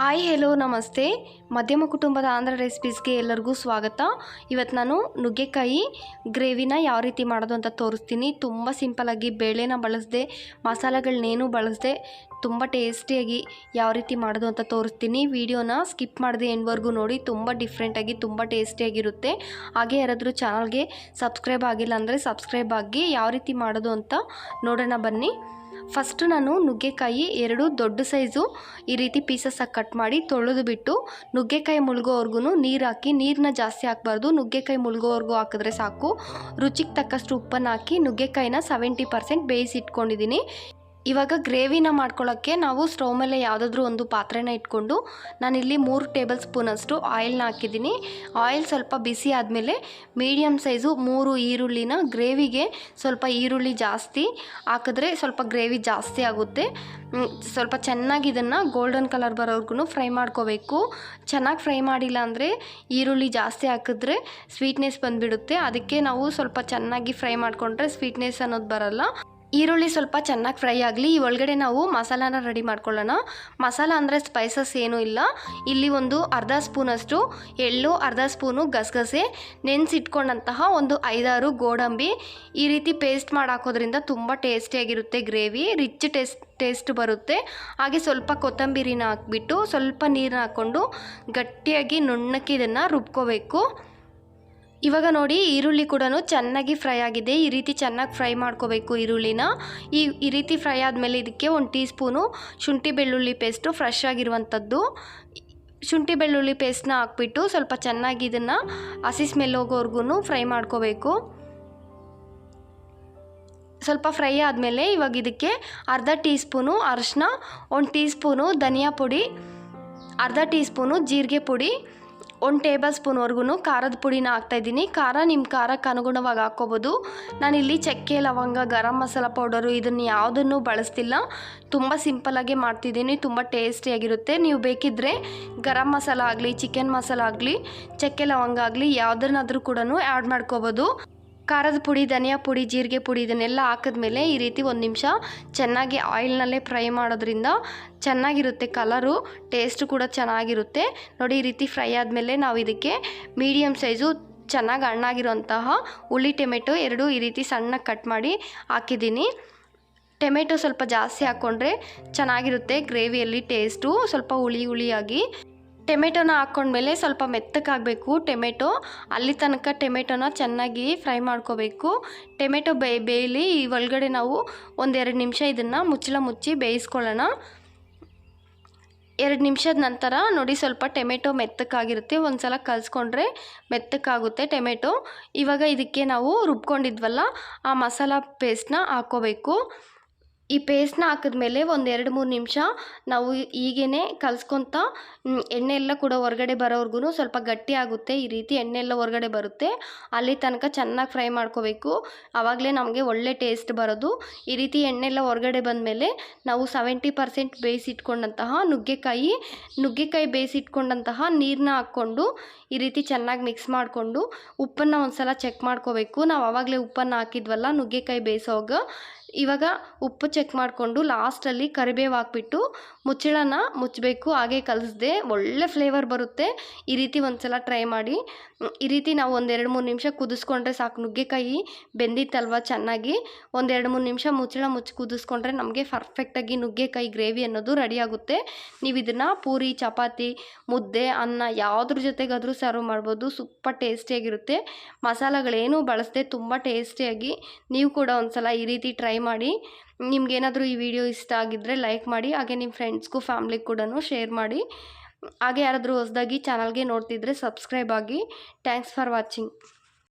Hi hello ನಮಸ್ತೆ. ಮಧ್ಯಮ ಕುಟುಂಬದ ಆಂಧ್ರ ರೆಸಿಪೀಸ್ಗೆ ಎಲ್ಲರಿಗೂ ಸ್ವಾಗತ. ಇವತ್ತು ನಾನು ನುಗ್ಗೆಕಾಯಿ ಗ್ರೇವಿನ ಯಾವ ರೀತಿ ಮಾಡೋದು ಅಂತ ತೋರಿಸ್ತೀನಿ. ತುಂಬ ಸಿಂಪಲಾಗಿ ಬೇಳೆನ ಬಳಸದೆ ಮಸಾಲೆಗಳನ್ನೇನು ಬಳಸದೆ, ತುಂಬ ಟೇಸ್ಟಿಯಾಗಿ ಯಾವ ರೀತಿ ಮಾಡೋದು ಅಂತ ತೋರಿಸ್ತೀನಿ. ವಿಡಿಯೋನ ಸ್ಕಿಪ್ ಮಾಡಿದೆ ಎಂಡ್ವರೆಗೂ ನೋಡಿ, ತುಂಬ ಡಿಫ್ರೆಂಟಾಗಿ ತುಂಬ ಟೇಸ್ಟಿಯಾಗಿರುತ್ತೆ ಹಾಗೆ ಯಾರಾದರೂ ಚಾನಲ್ಗೆ ಸಬ್ಸ್ಕ್ರೈಬ್ ಆಗಿಲ್ಲ ಅಂದರೆ ಸಬ್ಸ್ಕ್ರೈಬ್ ಆಗಿ ಯಾವ ರೀತಿ ಮಾಡೋದು ಅಂತ ನೋಡೋಣ ಬನ್ನಿ. ಫಸ್ಟು ನಾನು ನುಗ್ಗೆಕಾಯಿ ಎರಡು ದೊಡ್ಡ ಸೈಜು ಈ ರೀತಿ ಪೀಸಸ್ಸಾಗಿ ಕಟ್ ಮಾಡಿ ತೊಳೆದು ಬಿಟ್ಟು ನುಗ್ಗೆಕಾಯಿ ಮುಳುಗೋವರೆಗೂ ನೀರು ಹಾಕಿ ನೀರನ್ನ ಜಾಸ್ತಿ ಹಾಕಬಾರ್ದು. ನುಗ್ಗೆಕಾಯಿ ಮುಳುಗೋವರೆಗೂ ಹಾಕಿದ್ರೆ ಸಾಕು. ರುಚಿಗೆ ತಕ್ಕಷ್ಟು ಉಪ್ಪನ್ನು ಹಾಕಿ ನುಗ್ಗೆಕಾಯಿನ ಸೆವೆಂಟಿ ಪರ್ಸೆಂಟ್ ಬೇಯಿಸಿ ಇಟ್ಕೊಂಡಿದ್ದೀನಿ ಇವಾಗ ಗ್ರೇವಿನ ಮಾಡ್ಕೊಳ್ಳೋಕ್ಕೆ ನಾವು ಸ್ಟವ್ ಮೇಲೆ ಯಾವುದಾದ್ರೂ ಒಂದು ಪಾತ್ರೆನ ಇಟ್ಕೊಂಡು ನಾನಿಲ್ಲಿ ಮೂರು ಟೇಬಲ್ ಸ್ಪೂನಷ್ಟು ಆಯಿಲ್ನ ಹಾಕಿದ್ದೀನಿ. ಆಯಿಲ್ ಸ್ವಲ್ಪ ಬಿಸಿ ಆದಮೇಲೆ ಮೀಡಿಯಮ್ ಸೈಜು ಮೂರು ಈರುಳ್ಳಿನ ಗ್ರೇವಿಗೆ ಸ್ವಲ್ಪ ಈರುಳ್ಳಿ ಜಾಸ್ತಿ ಹಾಕಿದ್ರೆ ಸ್ವಲ್ಪ ಗ್ರೇವಿ ಜಾಸ್ತಿ ಆಗುತ್ತೆ. ಸ್ವಲ್ಪ ಚೆನ್ನಾಗಿ ಇದನ್ನು ಗೋಲ್ಡನ್ ಕಲರ್ ಬರೋವರೆಗೂ ಫ್ರೈ ಮಾಡ್ಕೋಬೇಕು. ಚೆನ್ನಾಗಿ ಫ್ರೈ ಮಾಡಿಲ್ಲ ಅಂದರೆ ಈರುಳ್ಳಿ ಜಾಸ್ತಿ ಹಾಕಿದ್ರೆ ಸ್ವೀಟ್ನೆಸ್ ಬಂದುಬಿಡುತ್ತೆ. ಅದಕ್ಕೆ ನಾವು ಸ್ವಲ್ಪ ಚೆನ್ನಾಗಿ ಫ್ರೈ ಮಾಡಿಕೊಂಡ್ರೆ ಸ್ವೀಟ್ನೆಸ್ ಅನ್ನೋದು ಬರಲ್ಲ. ಈರುಳ್ಳಿ ಸ್ವಲ್ಪ ಚೆನ್ನಾಗಿ ಫ್ರೈ ಆಗಲಿ, ಈ ಒಳಗಡೆ ನಾವು ಮಸಾಲಾನ ರೆಡಿ ಮಾಡ್ಕೊಳ್ಳೋಣ. ಮಸಾಲ ಅಂದರೆ ಸ್ಪೈಸಸ್ ಏನೂ ಇಲ್ಲ. ಇಲ್ಲಿ ಒಂದು ಅರ್ಧ ಸ್ಪೂನಷ್ಟು ಎಳ್ಳು, ಅರ್ಧ ಸ್ಪೂನು ಗಸಗಸೆ, ನೆನೆಸಿಟ್ಕೊಂಡಂತಹ ಒಂದು ಐದಾರು ಗೋಡಂಬಿ. ಈ ರೀತಿ ಪೇಸ್ಟ್ ಮಾಡಿ ಹಾಕೋದ್ರಿಂದ ತುಂಬ ಟೇಸ್ಟಿಯಾಗಿರುತ್ತೆ ಗ್ರೇವಿ ರಿಚ್ ಟೇಸ್ಟ್ ಟೇಸ್ಟ್ ಬರುತ್ತೆ. ಹಾಗೆ ಸ್ವಲ್ಪ ಕೊತ್ತಂಬರಿನ ಹಾಕ್ಬಿಟ್ಟು ಸ್ವಲ್ಪ ನೀರನ್ನ ಹಾಕ್ಕೊಂಡು ಗಟ್ಟಿಯಾಗಿ ನುಣ್ಣಕ್ಕೆ ಇದನ್ನು ರುಬ್ಕೋಬೇಕು. ಇವಾಗ ನೋಡಿ ಈರುಳ್ಳಿ ಕೂಡ ಚೆನ್ನಾಗಿ ಫ್ರೈ ಆಗಿದೆ. ಈ ರೀತಿ ಚೆನ್ನಾಗಿ ಫ್ರೈ ಮಾಡ್ಕೋಬೇಕು ಈರುಳ್ಳಿನ. ಈ ಈ ರೀತಿ ಫ್ರೈ ಆದಮೇಲೆ ಇದಕ್ಕೆ ಒಂದು ಟೀ ಸ್ಪೂನು ಶುಂಠಿ ಬೆಳ್ಳುಳ್ಳಿ ಪೇಸ್ಟು ಫ್ರೆಶ್ ಆಗಿರುವಂಥದ್ದು. ಶುಂಠಿ ಬೆಳ್ಳುಳ್ಳಿ ಪೇಸ್ಟ್ನ ಹಾಕ್ಬಿಟ್ಟು ಸ್ವಲ್ಪ ಚೆನ್ನಾಗಿ ಇದನ್ನು ಹಸಿ ಸ್ಮೆಲ್ ಹೋಗೋವರೆಗೂ ಫ್ರೈ ಮಾಡ್ಕೋಬೇಕು. ಸ್ವಲ್ಪ ಫ್ರೈ ಆದಮೇಲೆ ಇವಾಗ ಇದಕ್ಕೆ ಅರ್ಧ ಟೀ ಸ್ಪೂನು ಅರಶಿನ ಒಂದು ಟೀ ಸ್ಪೂನು ಧನಿಯಾ ಪುಡಿ, ಅರ್ಧ ಟೀ ಸ್ಪೂನು ಜೀರಿಗೆ ಪುಡಿ ಒಂದು ಟೇಬಲ್ ಸ್ಪೂನ್ವರೆಗೂ ಖಾರದ ಪುಡಿನ ಹಾಕ್ತಾಯಿದ್ದೀನಿ ಖಾರ ನಿಮ್ಮ ಖಾರಕ್ಕೆ ಅನುಗುಣವಾಗಿ ಹಾಕ್ಕೋಬೋದು. ನಾನಿಲ್ಲಿ ಚಕ್ಕೆ, ಲವಂಗ, ಗರಂ ಮಸಾಲ ಪೌಡರು ಇದನ್ನು ಯಾವುದನ್ನು ಬಳಸ್ತಿಲ್ಲ. ತುಂಬ ಸಿಂಪಲಾಗೆ ಮಾಡ್ತಿದ್ದೀನಿ. ತುಂಬ ಟೇಸ್ಟಿಯಾಗಿರುತ್ತೆ ನೀವು ಬೇಕಿದ್ದರೆ ಗರಂ ಮಸಾಲ ಆಗಲಿ, ಚಿಕನ್ ಮಸಾಲ ಆಗಲಿ, ಚಕ್ಕೆ, ಲವಂಗ ಆಗಲಿ, ಯಾವುದನ್ನಾದರೂ ಕೂಡ ಆ್ಯಡ್ ಮಾಡ್ಕೋಬೋದು. ಖಾರದ ಪುಡಿ, ಧನಿಯಾ ಪುಡಿ, ಜೀರಿಗೆ ಪುಡಿ ಇದನ್ನೆಲ್ಲ ಹಾಕಿದ್ಮೇಲೆ ಈ ರೀತಿ ಒಂದು ನಿಮಿಷ ಚೆನ್ನಾಗಿ ಆಯಿಲ್ನಲ್ಲೇ ಫ್ರೈ ಮಾಡೋದ್ರಿಂದ ಚೆನ್ನಾಗಿರುತ್ತೆ ಕಲರು ಟೇಸ್ಟು ಕೂಡ ಚೆನ್ನಾಗಿರುತ್ತೆ. ನೋಡಿ ಈ ರೀತಿ ಫ್ರೈ ಆದಮೇಲೆ ನಾವು ಇದಕ್ಕೆ ಮೀಡಿಯಮ್ ಸೈಜು ಚೆನ್ನಾಗಿ ಹಣ್ಣಾಗಿರುವಂತಹ ಹುಳಿ ಟೊಮೆಟೊ ಎರಡು ಈ ರೀತಿ ಸಣ್ಣ ಕಟ್ ಮಾಡಿ ಹಾಕಿದ್ದೀನಿ. ಟೊಮೆಟೊ ಸ್ವಲ್ಪ ಜಾಸ್ತಿ ಹಾಕ್ಕೊಂಡ್ರೆ ಚೆನ್ನಾಗಿರುತ್ತೆ ಗ್ರೇವಿಯಲ್ಲಿ ಟೇಸ್ಟು ಸ್ವಲ್ಪ ಹುಳಿ ಹುಳಿಯಾಗಿ. ಟೊಮೆಟೊನ ಹಾಕ್ಕೊಂಡ್ಮೇಲೆ ಸ್ವಲ್ಪ ಮೆತ್ತಕ್ಕಾಗಬೇಕು ಟೊಮೆಟೊ. ಅಲ್ಲಿ ತನಕ ಟೊಮೆಟೊನ ಚೆನ್ನಾಗಿ ಫ್ರೈ ಮಾಡ್ಕೋಬೇಕು. ಟೊಮೆಟೊ ಬೇ, ಬೇಯಲಿ ಈ ಒಳಗಡೆ ನಾವು ಒಂದೆರಡು ನಿಮಿಷ ಇದನ್ನು ಮುಚ್ಚಳ ಮುಚ್ಚಿ ಬೇಯಿಸ್ಕೊಳ್ಳೋಣ. ಎರಡು ನಿಮಿಷದ ನಂತರ ನೋಡಿ ಸ್ವಲ್ಪ ಟೊಮೆಟೊ ಮೆತ್ತಕ್ಕಾಗಿರುತ್ತೆ ಒಂದು ಸಲ ಕಲಿಸ್ಕೊಂಡ್ರೆ ಮೆತ್ತಕ್ಕಾಗುತ್ತೆ ಟೊಮೆಟೊ. ಇವಾಗ ಇದಕ್ಕೆ ನಾವು ರುಬ್ಕೊಂಡಿದ್ವಲ್ಲ, ಆ ಮಸಾಲ ಪೇಸ್ಟ್ನ ಹಾಕ್ಕೋಬೇಕು ಈ ಪೇಸ್ಟ್ನ ಹಾಕಿದ್ಮೇಲೆ ಒಂದು ಎರಡು ಮೂರು ನಿಮಿಷ ನಾವು ಹೀಗೇ ಕಲಿಸ್ಕೊತ ಎಣ್ಣೆ ಎಲ್ಲ ಕೂಡ ಹೊರಗಡೆ ಬರೋವರೆಗೂ ಸ್ವಲ್ಪ ಗಟ್ಟಿ ಆಗುತ್ತೆ. ಈ ರೀತಿ ಎಣ್ಣೆ ಎಲ್ಲ ಹೊರಗಡೆ ಬರುತ್ತೆ. ಅಲ್ಲಿ ತನಕ ಚೆನ್ನಾಗಿ ಫ್ರೈ ಮಾಡ್ಕೋಬೇಕು. ಆವಾಗಲೇ ನಮಗೆ ಒಳ್ಳೆ ಟೇಸ್ಟ್ ಬರೋದು. ಈ ರೀತಿ ಎಣ್ಣೆ ಎಲ್ಲ ಹೊರಗಡೆ ಬಂದಮೇಲೆ ನಾವು ಸೆವೆಂಟಿ ಪರ್ಸೆಂಟ್ ಬೇಯಿಸಿಟ್ಕೊಂಡಂತಹ ನುಗ್ಗೆಕಾಯಿ ನುಗ್ಗೆಕಾಯಿ ಬೇಯಿಸಿಟ್ಕೊಂಡಂತಹ ನೀರನ್ನ ಹಾಕ್ಕೊಂಡು ಈ ರೀತಿ ಚೆನ್ನಾಗಿ ಮಿಕ್ಸ್ ಮಾಡಿಕೊಂಡು ಉಪ್ಪನ್ನು ಒಂದು ಸಲ ಚೆಕ್ ಮಾಡ್ಕೋಬೇಕು. ನಾವು ಆವಾಗಲೇ ಉಪ್ಪನ್ನು ಹಾಕಿದ್ವಲ್ಲ, ನುಗ್ಗೆಕಾಯಿ ಬೇಯಿಸೋವಾಗ. ಇವಾಗ ಉಪ್ಪು ಚೆಕ್ ಮಾಡಿಕೊಂಡು ಲಾಸ್ಟಲ್ಲಿ ಕರಿಬೇವು ಹಾಕ್ಬಿಟ್ಟು ಮುಚ್ಚಳನ ಮುಚ್ಚಬೇಕು. ಹಾಗೆ ಕಲಿಸ್ದೆ ಒಳ್ಳೆ ಫ್ಲೇವರ್ ಬರುತ್ತೆ. ಈ ರೀತಿ ಒಂದ್ಸಲ ಟ್ರೈ ಮಾಡಿ. ಈ ರೀತಿ ನಾವು ಒಂದೆರಡು ಮೂರು ನಿಮಿಷ ಕುದಿಸ್ಕೊಂಡ್ರೆ ಸಾಕು. ನುಗ್ಗೆಕಾಯಿ ಬೆಂದಿತ್ತಲ್ವ ಚೆನ್ನಾಗಿ? ಒಂದೆರಡು ಮೂರು ನಿಮಿಷ ಮುಚ್ಚಳ ಮುಚ್ಚಿ ಕುದಿಸ್ಕೊಂಡ್ರೆ ನಮಗೆ ಪರ್ಫೆಕ್ಟಾಗಿ ನುಗ್ಗೆಕಾಯಿ ಗ್ರೇವಿ ಅನ್ನೋದು ರೆಡಿ ಆಗುತ್ತೆ. ನೀವು ಇದನ್ನು ಪೂರಿ, ಚಪಾತಿ, ಮುದ್ದೆ, ಅನ್ನ ಯಾವುದ್ರ ಜೊತೆಗಾದರೂ ಸರ್ವ್ ಮಾಡ್ಬೋದು. ಸೂಪರ್ ಟೇಸ್ಟಿಯಾಗಿರುತ್ತೆ ಮಸಾಲೆಗಳೇನೂ ಬಳಸದೆ ತುಂಬ ಟೇಸ್ಟಿಯಾಗಿ ನೀವು ಕೂಡ ಒಂದ್ಸಲ ಈ ರೀತಿ ಟ್ರೈ ಮಾಡಿ. ನಿಮ್ಗೇನಾದರೂ ಈ ವಿಡಿಯೋ ಇಷ್ಟ ಆಗಿದ್ದರೆ ಲೈಕ್ ಮಾಡಿ, ಹಾಗೆ ನಿಮ್ಮ ಫ್ರೆಂಡ್ಸ್ಗೂ ಫ್ಯಾಮ್ಲಿಗೆ ಕೂಡ ಶೇರ್ ಮಾಡಿ. ಹಾಗೆ ಯಾರಾದರೂ ಹೊಸದಾಗಿ ಚಾನಲ್ಗೆ ನೋಡ್ತಿದ್ರೆ ಸಬ್ಸ್ಕ್ರೈಬ್ ಆಗಿ. Thanks for watching